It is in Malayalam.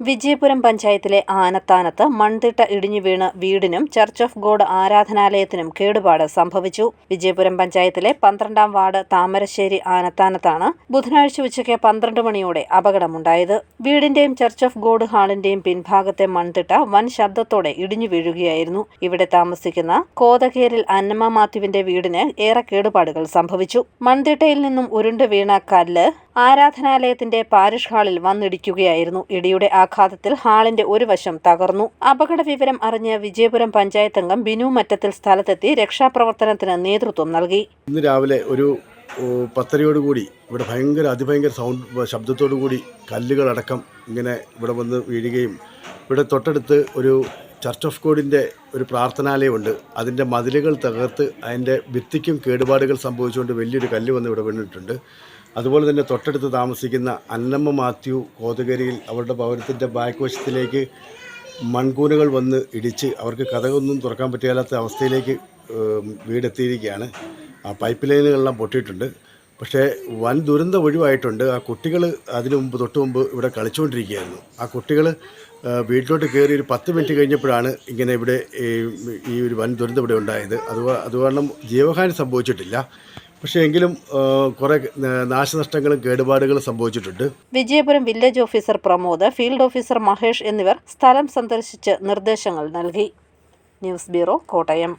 വിജയപുരം പഞ്ചായത്തിലെ ആനത്താനത്ത് മൺതിട്ട ഇടിഞ്ഞു വീണ് വീടിനും ചർച്ച് ഓഫ് ഗോഡ് ആരാധനാലയത്തിനും കേടുപാട് സംഭവിച്ചു. വിജയപുരം പഞ്ചായത്തിലെ പന്ത്രണ്ടാം വാർഡ് താമരശ്ശേരി ആനത്താനത്താണ് ബുധനാഴ്ച ഉച്ചയ്ക്ക് പന്ത്രണ്ട് മണിയോടെ അപകടമുണ്ടായത്. വീടിന്റെയും ചർച്ച് ഓഫ് ഗോഡ് ഹാളിന്റെയും പിൻഭാഗത്തെ മൺതിട്ട വൻ ശബ്ദത്തോടെ ഇടിഞ്ഞു വീഴുകയായിരുന്നു. ഇവിടെ താമസിക്കുന്ന കോതകേരിൽ അന്നമ്മ മാത്യുവിന്റെ വീടിന് ഏറെ കേടുപാടുകൾ സംഭവിച്ചു. മൺതിട്ടയിൽ നിന്നും ഉരുണ്ടു വീണ കല്ല് ആരാധനാലയത്തിന്റെ പാരിഷ് ഹാളിൽ വന്നിടിക്കുകയായിരുന്നു. ഇടിയുടെ ആഘാതത്തിൽ ഹാളിന്റെ ഒരു വശം തകർന്നു. അപകട വിവരം അറിഞ്ഞ വിജയപുരം പഞ്ചായത്ത് അംഗം ബിനു മറ്റത്തിൽ സ്ഥലത്തെത്തി രക്ഷാപ്രവർത്തനത്തിന് നേതൃത്വം നൽകി. ഇന്ന് രാവിലെ ഒരു പത്തരയോടുകൂടി ഇവിടെ ഭയങ്കര അതിഭയങ്കര സൗണ്ട് ശബ്ദത്തോടു കൂടി കല്ലുകളടക്കം ഇങ്ങനെ ഇവിടെ വന്ന് വീഴുകയും ഇവിടെ തൊട്ടടുത്ത് ഒരു ചർച്ച് ഓഫ് ഗോഡിന്റെ ഒരു പ്രാർത്ഥനാലയമുണ്ട്. അതിന്റെ മതിലുകൾ തകർത്ത് അതിന്റെ ഭിത്തിക്കും കേടുപാടുകൾ സംഭവിച്ചുകൊണ്ട് വലിയൊരു കല്ല് വന്ന് ഇവിടെ വീണിട്ടുണ്ട്. അതുപോലെ തന്നെ തൊട്ടടുത്ത് താമസിക്കുന്ന അന്നമ്മ മാത്യു കോതകരിയിൽ അവരുടെ ഭവനത്തിന്റെ ബാക്ക് വശത്തിലേക്ക് മൺകൂനകൾ വന്ന് ഇടിച്ച് അവർക്ക് കഥകൊന്നും തുറക്കാൻ പറ്റാത്ത അവസ്ഥയിലേക്ക് വീടെത്തിയിരിക്കുകയാണ്. ആ പൈപ്പ് ലൈനുകളെല്ലാം പൊട്ടിയിട്ടുണ്ട്. പക്ഷേ വൻ ദുരന്തം ഒഴിവായിട്ടുണ്ട്. ആ കുട്ടികൾ അതിനു മുമ്പ് തൊട്ട് മുമ്പ് ഇവിടെ കളിച്ചുകൊണ്ടിരിക്കുകയായിരുന്നു. ആ കുട്ടികൾ വീട്ടിലോട്ട് കയറി ഒരു പത്ത് മിനിറ്റ് കഴിഞ്ഞപ്പോഴാണ് ഇങ്ങനെ ഇവിടെ ഈ ഒരു വൻ ദുരന്തം ഇവിടെ ഉണ്ടായത്. അത് അത് കാരണം ജീവഹാനി സംഭവിച്ചിട്ടില്ല. പക്ഷേ എങ്കിലും കുറെ നാശനഷ്ടങ്ങളും കേടുപാടുകളും സംഭവിച്ചിട്ടുണ്ട്. Vijayapuram village officer Pramod field officer Mahesh എന്നിവർ സ്ഥലം സന്ദർശിച്ച് നിർദ്ദേശങ്ങൾ നൽകി. News bureau Kottayam.